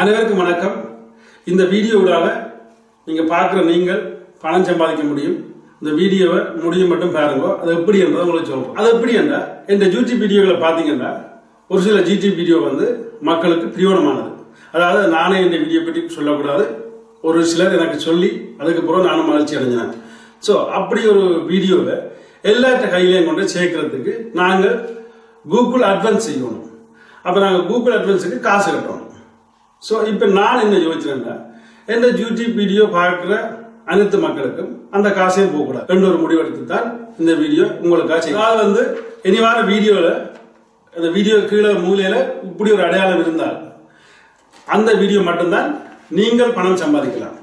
அனைவருக்கும் வணக்கம். இந்த வீடியோவிலாக நீங்கள் பார்க்குற நீங்கள் பணம் சம்பாதிக்க முடியும். இந்த வீடியோவை முடியும் மட்டும் பாருங்க. அது எப்படி என்றதை உங்களுக்கு சொல்கிறோம் அது எப்படி என்றால் இந்த ஜூடியூப் வீடியோகளை பார்த்தீங்கன்னா ஒரு சில யூடியூப் வீடியோ வந்து மக்களுக்கு பிரியோனமானது அதாவது நானே இந்த வீடியோ பற்றி சொல்லக்கூடாது. ஒரு சிலர் எனக்கு சொல்லி அதுக்கப்புறம் நானும் மகிழ்ச்சி அடைஞ்சினேன். ஸோ அப்படி ஒரு வீடியோவை எல்லாத்த கையிலையும் கொண்டு சேர்க்கறதுக்கு நாங்கள் கூகுள் அட்வான்ஸ் செய்யணும். அப்போ நாங்கள் கூகுள் அட்வான்ஸுக்கு காசு கட்டணும். ஸோ இப்போ நான் என்ன யோசிச்சேன்னா எந்த யூடியூப் வீடியோ பார்க்குற அனைத்து மக்களுக்கும் அந்த காசையும் போகக்கூடாது. ரெண்டு ஒரு முடிவெடுத்து தான் இந்த வீடியோ உங்களுக்காக செய்யும். அதாவது வந்து இனி வார வீடியோவில் அந்த வீடியோ கீழே மூலையில் இப்படி ஒரு அடையாளம் இருந்தால் அந்த வீடியோ மட்டும்தான் நீங்கள் பணம் சம்பாதிக்கலாம்.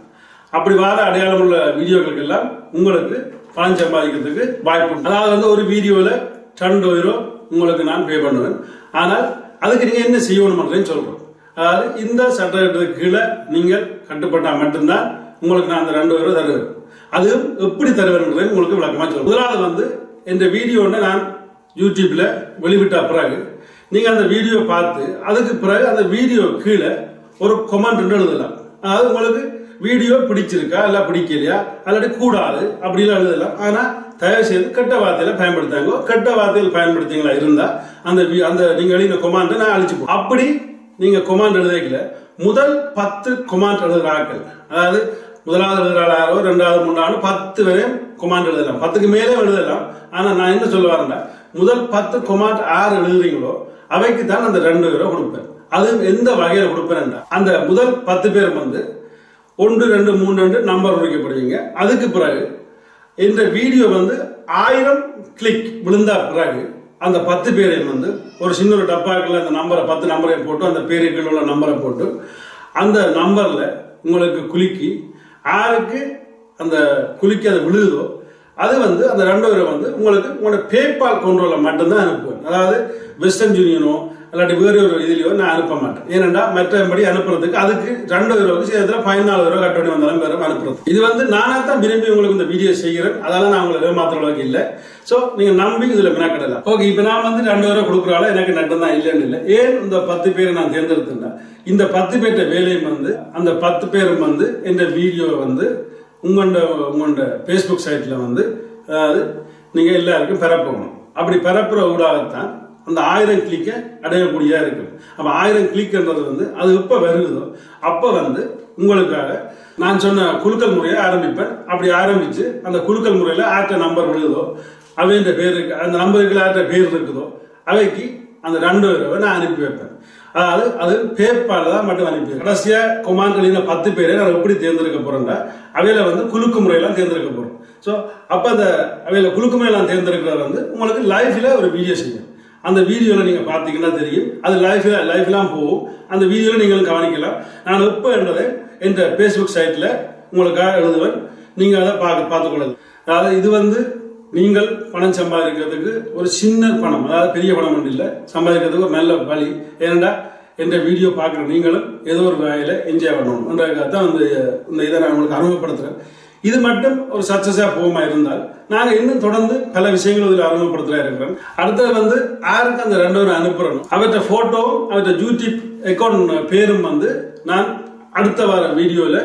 அப்படி வார அடையாளம் உள்ள வீடியோக்களுக்கு எல்லாம் உங்களுக்கு பணம் சம்பாதிக்கிறதுக்கு வாய்ப்பு அதாவது வந்து ஒரு வீடியோவில் ரெண்டு ரூபா உங்களுக்கு நான் பே பண்ணுவேன். ஆனால் அதுக்கு நீங்கள் என்ன செய்யணும்ன்றதையும் சொல்கிறோம் அதாவது இந்த சட்டத்திற்கு கீழே நீங்கள் கட்டுப்பட்டால் மட்டும்தான் உங்களுக்கு நான் அந்த ரெண்டு பேரும் தருவேன். அதுவும் எப்படி தருவேன்றதை உங்களுக்கு விளக்கமாக சொல்றேன். முதலாவது வந்து இந்த வீடியோன்னு நான் யூடியூப்பில் வெளிவிட்ட பிறகு நீங்கள் அந்த வீடியோ பார்த்து அதுக்கு பிறகு அந்த வீடியோ கீழே ஒரு கொமெண்ட் எழுதலாம். அதாவது உங்களுக்கு வீடியோ பிடிச்சிருக்கா இல்லை பிடிக்கலையா அல்லாட்டி கூடாது அப்படிலாம் எழுதலாம். ஆனால் தயவு செய்து கெட்ட வார்த்தையில பயன்படுத்தாங்க. கெட்ட வார்த்தையில் பயன்படுத்திங்களா இருந்தா அந்த அந்த நீங்க எழுதின கொமாண்டை நான் அழிச்சு அப்படி நீங்க கொமாண்ட் எழுதிக்கல. முதல் பத்து கொமாண்ட் எழுதுகிற ஆட்கள் அதாவது முதலாவது எழுதுற ஆளோ ரெண்டாவது மூன்றாவது பத்து வரையும் கொமாண்ட் எழுதலாம். பத்துக்கு மேலே எழுதலாம். ஆனா நான் என்ன சொல்ல வரேன்டா முதல் பத்து கொமாண்ட் யார் எழுதுறீங்களோ அவைக்கு தான் அந்த ரெண்டு பேரை கொடுப்பேன். அது எந்த வகையில கொடுப்பேன்டா அந்த முதல் பத்து பேர் வந்து ஒன்று ரெண்டு மூணு ரெண்டு நம்பர் குறிக்கப்படுவீங்க அதுக்கு பிறகு இந்த வீடியோ வந்து ஆயிரம் கிளிக் விழுந்தா பிறகு அந்த பத்து பேரையும் வந்து ஒரு சின்ன ஒரு டப்பாக்கில் அந்த நம்பரை பத்து நம்பரையும் போட்டு அந்த பேருக்குள்ள உள்ள நம்பரை போட்டு அந்த நம்பரில் உங்களுக்கு குலுக்கி யாருக்கு அந்த குலுக்கி அது விழுதோ அது வந்து அந்த ரெண்டு பேரை வந்து உங்களுக்கு உங்களோட பேபால் கவுண்டர்ல மட்டும்தான் அனுப்புவேன் அதாவது வெஸ்டர்ன் யூனியனோ இல்லாட்டி வேறு ஒரு இதுலையோ நான் அனுப்ப மாட்டேன். ஏனென்றா மற்றபடி அனுப்புறதுக்கு அதுக்கு ரெண்டு ரூபாய்க்கு சேர்த்துல பதினாலு ரூபா கட்ட வேண்டிய வந்தாலும் பேரும் அனுப்புறது. இது வந்து நானே தான் விரும்பி உங்களுக்கு இந்த வீடியோ செய்கிறேன். அதால நான் உங்களை ஏமாத்துற அளவுக்கு இல்லை. ஸோ நீங்க நம்பி இதுல மெனக்கிடலாம். ஓகே இப்போ நான் வந்து ரெண்டு ரூபா கொடுக்குறால எனக்கு நட்டம் தான் இல்லைன்னு இல்லை. ஏன் இந்த பத்து பேரை நான் தேர்ந்தெடுத்தேன்னா இந்த பத்து பேர்கிட்ட வேலையும் வந்து அந்த பத்து பேரும் வந்து இந்த வீடியோவை வந்து உங்களோட உங்களோட ஃபேஸ்புக் சைட்டில் வந்து அதாவது நீங்கள் எல்லாருக்கும் பரப்பணும் அப்படி பரப்புகிற ஊடாகத்தான் அந்த ஆயிரம் கிளிக்கை அடையக்கூடியதாக இருக்கும். அப்போ ஆயிரம் கிளிக்ன்றது வந்து அது எப்போ வருகுதோ அப்போ வந்து உங்களுக்காக நான் சொன்ன குழுக்கள் முறையை ஆரம்பிப்பேன். அப்படி ஆரம்பித்து அந்த குலுக்கல் முறையில் ஆற்ற நம்பர் விழுதோ அவைன்ற பேர் இருக்கு அந்த நம்பருக்கு ஆற்ற பேர் இருக்குதோ அவைக்கு அந்த ரெண்டு பேரை நான் அனுப்பி வைப்பேன். அதாவது அது பேப்பால தான் மட்டும் அனுப்பி கடைசியாக கடைசியா பத்து பேரை நான் எப்படி தேர்ந்தெடுக்க போகிறேன்னா அவையில் வந்து குலுக்கு முறையெல்லாம் தேர்ந்தெடுக்க போகிறோம் ஸோ அப்போ அந்த அவையில் குலுக்கு முறையெல்லாம் தேர்ந்தெடுக்கிறது வந்து உங்களுக்கு லைஃப்பில் ஒரு வீடியோ செய்யும். அந்த வீடியோவில் நீங்கள் பார்த்தீங்கன்னா தெரியும். அது லைஃப்ல லைஃப்லாம் போகும். அந்த வீடியோவில் நீங்களும் கவனிக்கலாம். நான் எப்போ என்றதை என்ற ஃபேஸ்புக் சைட்டில் உங்களுக்காக எழுதுவேன். நீங்கள் அதை பார்க்க பார்த்துக்கொள்ளுங்க அதாவது இது வந்து நீங்கள் பணம் சம்பாதிக்கிறதுக்கு ஒரு சின்ன பணம் அதாவது பெரிய பணம் ஒன்றும் இல்லை. சம்பாதிக்கிறதுக்கு ஒரு நல்ல வழி. ஏனெண்டா என்ற வீடியோ பார்க்குற நீங்களும் ஏதோ ஒரு வகையில் என்ஜாய் பண்ணணும். என்றதுக்காக தான் அந்த இந்த இதை நான் உங்களுக்கு அறிமுகப்படுத்துகிறேன் இது மட்டும் ஒரு சக்ஸஸாக போகுமா இருந்தால் நாங்கள் இன்னும் தொடர்ந்து பல விஷயங்கள் இதில் அறிமுகப்படுத்தலாம் இருக்கிறோம். அடுத்தது வந்து யாருக்கு அந்த ரெண்டு பேரும் அனுப்புறோம் அவற்றை ஃபோட்டோவும் அவற்றை யூடியூப் அக்கௌண்ட் பேரும் வந்து நான் அடுத்த வார வீடியோவில்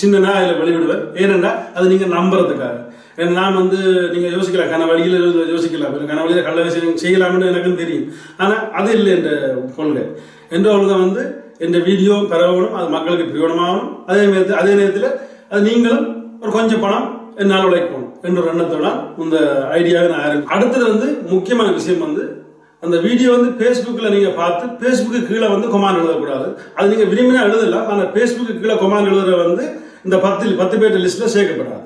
சின்னனா அதில் வெளியிடுவேன். ஏனென்றா அது நீங்கள் நம்புறதுக்காக. ஏன்னா நான் வந்து நீங்கள் யோசிக்கலாம் கன வழியில் யோசிக்கலாம். கன வழியில் கள்ள விஷயம் செய்யலாம்னு எனக்கும் தெரியும். ஆனால் அது இல்லை என்ற கொள்கை. என்ற கொள்கை வந்து என்ற வீடியோ பரவணும் அது மக்களுக்கு பிரயோஜனமாகணும். அதே நேரத்தில் அதே நேரத்தில் அது நீங்களும் ஒரு கொஞ்சம் பணம் என்னால் உழைக்கணும் என்ற ஒரு எண்ணத்தோட இந்த ஐடியாவை நான் ஆரம்பி அடுத்தது வந்து முக்கியமான விஷயம் வந்து அந்த வீடியோ வந்து ஃபேஸ்புக்கில் நீங்கள் பார்த்து ஃபேஸ்புக்கு கீழே வந்து கொமான் எழுதக்கூடாது. அது நீங்கள் விரும்பினா எழுதலாம் ஆனால் ஃபேஸ்புக்கு கீழே கொமான் எழுதுற வந்து இந்த பத்து பத்து பேர் லிஸ்ட்டில் சேர்க்கப்படாது.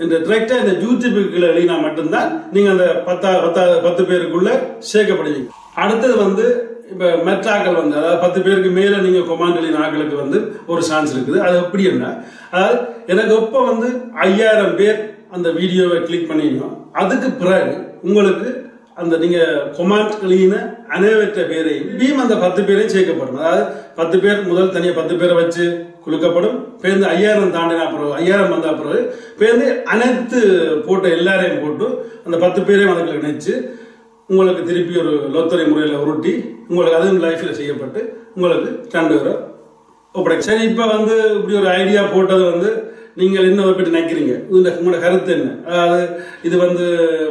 இந்த டிரெக்டாக இந்த யூடியூபுக்கு கீழே எழுதினா மட்டும்தான் நீங்கள் அந்த பத்தா பத்தா பத்து பேருக்குள்ள சேர்க்கப்படுவீங்க. அடுத்தது வந்து இப்போ மெட்ராக்கள் வந்து அதாவது பத்து பேருக்கு மேலே நீங்கள் கொமாண்டலின் ஆக்களுக்கு வந்து ஒரு சான்ஸ் இருக்குது. அது எப்படி என்ன அதாவது எனக்கு எப்போ வந்து ஐயாயிரம் பேர் அந்த வீடியோவை கிளிக் பண்ணிடணும் அதுக்கு பிறகு உங்களுக்கு அந்த நீங்க கொமாண்ட் கிளீன அனைவற்ற பேரையும் பீம் அந்த பத்து பேரையும் சேர்க்கப்படும். அதாவது பத்து பேர் முதல் தனியாக பத்து பேரை வச்சு குலுக்கப்படும். பேருந்து ஐயாயிரம் தாண்டினா பிறகு ஐயாயிரம் வந்த பிறகு பேருந்து அனைத்து போட்ட எல்லாரையும் போட்டு அந்த பத்து பேரையும் அதுக்குள்ள இணைச்சு உங்களுக்கு திருப்பி ஒரு லோத்தரை முறையில் உருட்டி உங்களுக்கு அதுவும் லைஃப்பில் செய்யப்பட்டு உங்களுக்கு ரெண்டு வரும். ஒப்படை சரி இப்போ வந்து இப்படி ஒரு ஐடியா போட்டது வந்து நீங்கள் என்ன பற்றி நினைக்கிறீங்க? இந்த உங்களோட கருத்து என்ன? அதாவது இது வந்து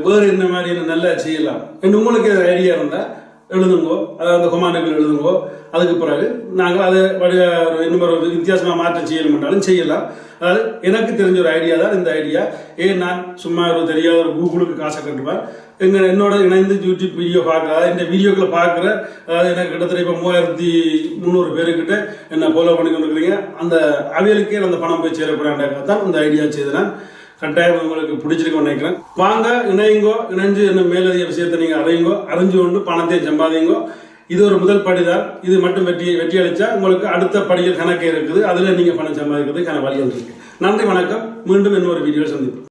வேறு என்ன மாதிரி என்ன நல்லா செய்யலாம்? என்று உங்களுக்கு ஐடியா இருந்தால் எழுதுங்கோ அதாவது அந்த கொமாண்டுகள் எழுதுங்கோ. அதுக்கு பிறகு நாங்கள் அதை வடி ஒரு இன்னும் ஒரு வித்தியாசமாக மாற்றம் செய்யணும்னாலும் செய்யலாம். அதாவது எனக்கு தெரிஞ்ச ஒரு ஐடியா தான் இந்த ஐடியா ஏன் நான் சும்மா ஒரு தெரியாத ஒரு கூகுளுக்கு காசை கட்டுவேன்? எங்கள் என்னோட இணைந்து யூடியூப் வீடியோ பார்க்குற அதாவது இந்த வீடியோக்களை பார்க்குற அதாவது எனக்கு கிட்டத்தட்ட இப்போ மூவாயிரத்தி முந்நூறு பேருக்கிட்ட என்ன ஃபாலோ பண்ணி கொண்டு இருக்கிறீங்க அந்த அவியலுக்கே அந்த பணம் போய் சேரப்படாண்டாக தான் இந்த ஐடியா செய்தேன் கட்டாயம் உங்களுக்கு பிடிச்சிருக்கும்னு நினைக்கிறேன். வாங்க இணையுங்கோ இணைஞ்சு என்ன மேலதிக விஷயத்தை நீங்கள் அடையுங்கோ அறிஞ்சு கொண்டு பணத்தை சம்பாதிங்கோ. இது ஒரு முதல் படிதான். இது மட்டும் வெற்றி வெற்றி அளிச்சா உங்களுக்கு அடுத்த படியில் கணக்கு இருக்குது. அதில் நீங்கள் பணம் சம்பாதிக்கிறதுக்கான வழிகள் இருக்குது நன்றி வணக்கம். மீண்டும் இன்னொரு வீடியோவில் சந்திப்போம்.